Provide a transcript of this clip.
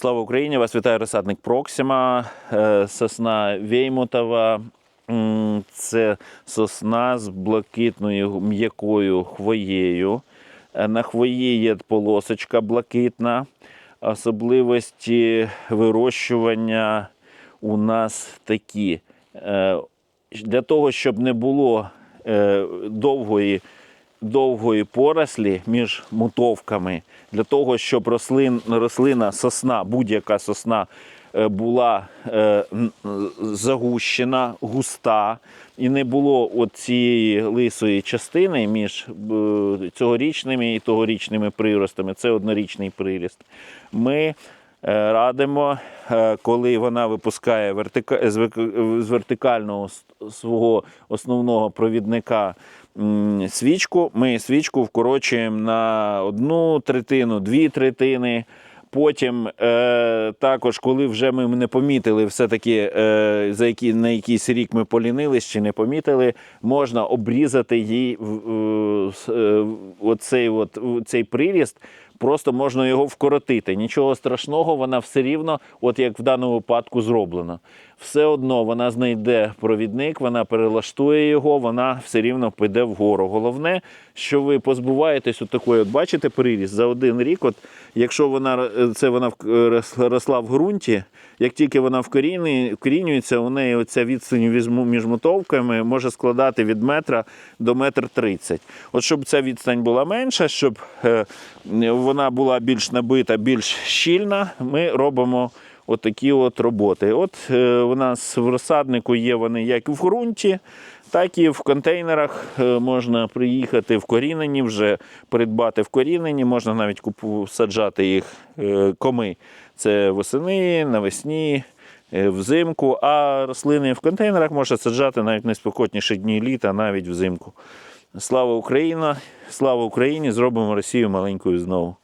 Слава Україні! Вас вітає розсадник Проксима, е, сосна Веймутова. Це сосна з блакитною м'якою хвоєю. Е, На хвої є полосочка блакитна. Особливості вирощування у нас такі. Е, Для того, щоб не було довгої довгої порослі між мутовками, для того, щоб рослин, рослина, сосна, будь-яка сосна е, була е, загущена, густа, і не було от цієї лисої частини між е, цьогорічними і тогорічними приростами. Це однорічний приріст. Ми радимо, е, коли вона випускає вертика... з вертикального свого основного провідника свічку, ми свічку вкорочуємо на одну третину, дві третини. Потім е, також, коли вже ми не помітили, все-таки е, за які, на якийсь рік ми полінились чи не помітили, можна обрізати їй в- е, е, оцей, от, цей приріст, просто можна його вкоротити. Нічого страшного, вона все рівно, от як в даному випадку, зроблено. Все одно вона знайде провідник, вона перелаштує його, вона все рівно піде вгору. Головне, що ви позбуваєтесь от такої, от бачите, приріст за один рік. От якщо вона е, це вона рос- росла в ґрунті, як тільки вона вкорінюється, у неї оця відстань між мотовками може складати від метра до метр тридцять. От щоб ця відстань була менша, щоб е, вона була більш набита, більш щільна, ми робимо отакі от роботи. От е, у нас в розсаднику є вони як в ґрунті, так і в контейнерах е, можна приїхати вкорінені, вже придбати вкорінені, можна навіть купу саджати їх е, коми. Це восени, навесні, е, взимку, а рослини в контейнерах можна саджати навіть в найспекотніші дні літа, навіть взимку. Слава Україна! Слава Україні! Зробимо Росію маленькою знову.